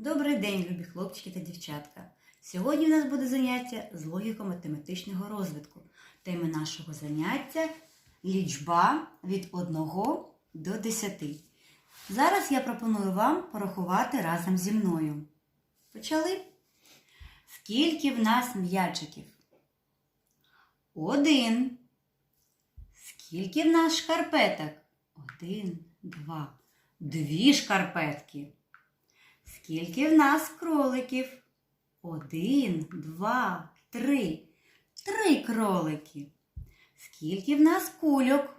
Добрий день, любі хлопчики та дівчатка! Сьогодні у нас буде заняття з логіко-математичного розвитку. Тема нашого заняття лічба від 1 до 10. Зараз я пропоную вам порахувати разом зі мною. Почали? Скільки в нас м'ячиків? Один. Скільки в нас шкарпеток? Один, два. Дві шкарпетки. Скільки в нас кроликів? Один, два, три. Три кролики. Скільки в нас кульок?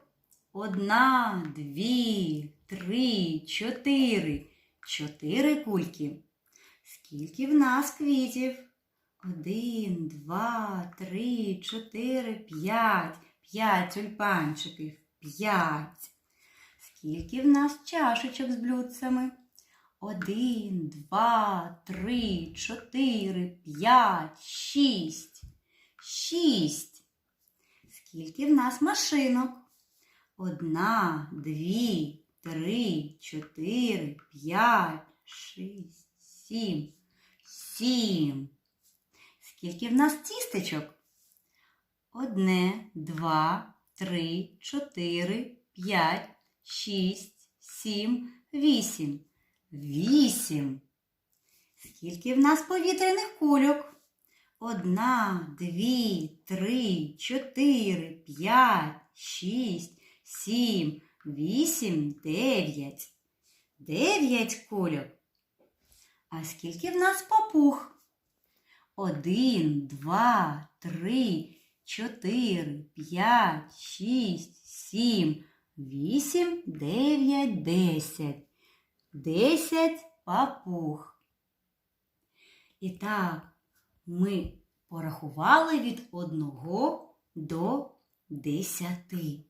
Одна, дві, три, чотири. Чотири кульки. Скільки в нас квітів? Один, два, три, чотири, п'ять. П'ять тюльпанчиків. П'ять. Скільки в нас чашечок з блюдцями? Один, два, три, чотири, п'ять, шість. Шість. Скільки в нас машинок? Одна, дві, три, чотири, п'ять, шість, сім. Сім. Скільки в нас тістечок? Одне, два, три, чотири, п'ять, шість, сім, вісім. Вісім. Скільки в нас повітряних кульок? Одна, дві, три, чотири, п'ять, шість, сім, вісім, дев'ять. Дев'ять кульок. А скільки в нас папуг? Один, два, три, чотири, п'ять, шість, сім, вісім, дев'ять, десять. Десять папуг. І так, ми порахували від одного до десяти.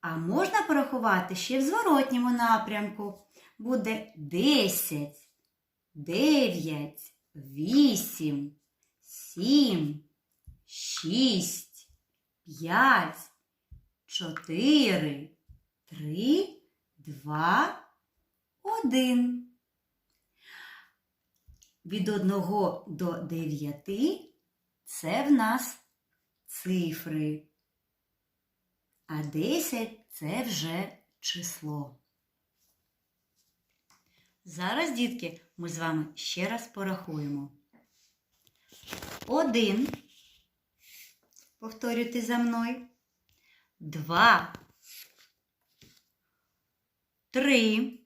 А можна порахувати ще в зворотньому напрямку. Буде десять, дев'ять, вісім, сім, шість, п'ять, чотири, три, два, один. Від одного до дев'яти це в нас цифри. А десять це вже число. Зараз, дітки, ми з вами ще раз порахуємо. Один. Повторюйте за мною. Два. Три.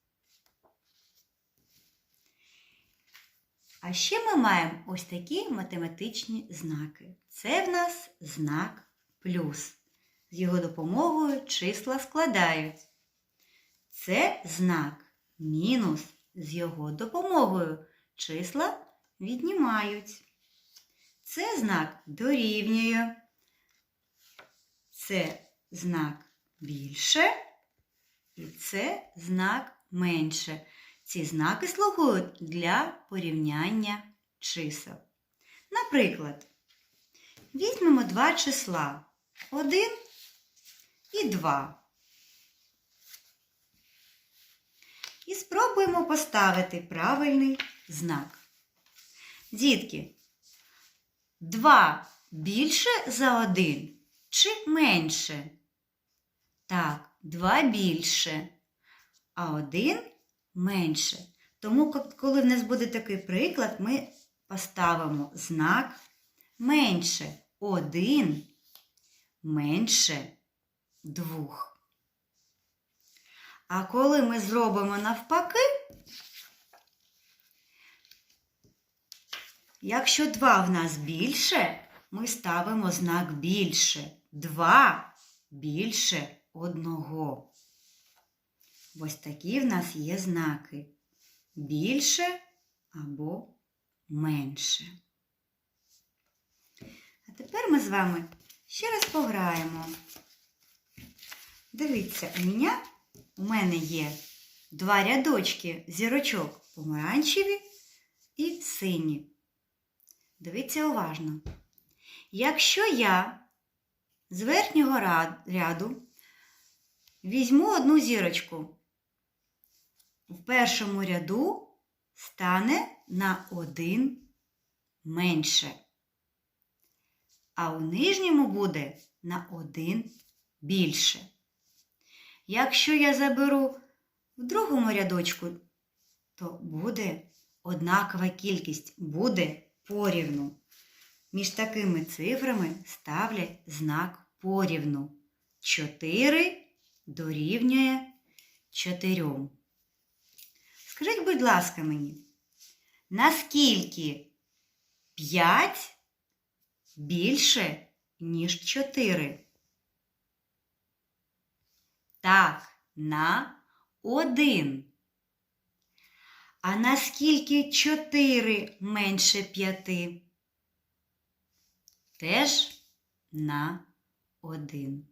А ще ми маємо ось такі математичні знаки. Це в нас знак плюс. З його допомогою числа складають. Це знак мінус. З його допомогою числа віднімають. Це знак дорівнює. Це знак більше. І це знак менше. Ці знаки слугують для порівняння чисел. Наприклад, візьмемо два числа 1 і 2. І спробуємо поставити правильний знак. Дітки, 2 більше за 1 чи менше? Так, 2 більше, а 1 менше. Тому, коли в нас буде такий приклад, ми поставимо знак менше. Один менше двох. А коли ми зробимо навпаки, якщо 2 в нас більше, ми ставимо знак більше. 2 більше одного. Ось такі в нас є знаки. Більше або менше. А тепер ми з вами ще раз пограємо. Дивіться, у мене, у мене є два рядочки зірочок помаранчеві і сині. Дивіться уважно. Якщо я з верхнього ряду візьму одну зірочку, в першому ряду стане на один менше, а у нижньому буде на один більше. Якщо я заберу в другому рядочку, то буде однакова кількість, буде порівну. Між такими цифрами ставлять знак порівну. 4 дорівнює 4. Скажіть, будь ласка, мені, наскільки 5 більше, ніж 4? Так, на 1. А наскільки 4 менше 5? Теж на 1.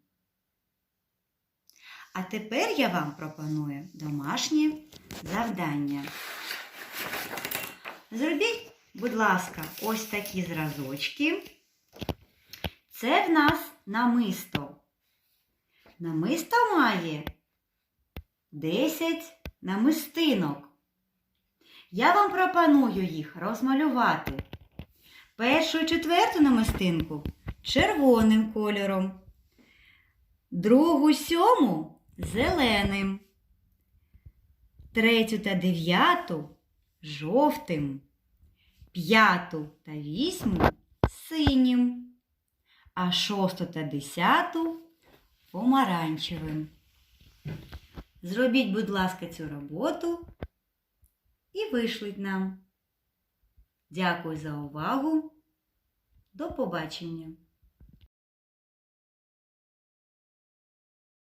А тепер я вам пропоную домашнє завдання. Зробіть, будь ласка, ось такі зразочки. Це в нас намисто. Намисто має 10 намистинок. Я вам пропоную їх розмалювати. Першу і четверту намистинку червоним кольором, другу сьому зеленим, третю та дев'яту жовтим, п'яту та вісьму синім, а шосту та десяту помаранчевим. Зробіть, будь ласка, цю роботу і вишліть нам. Дякую за увагу. До побачення!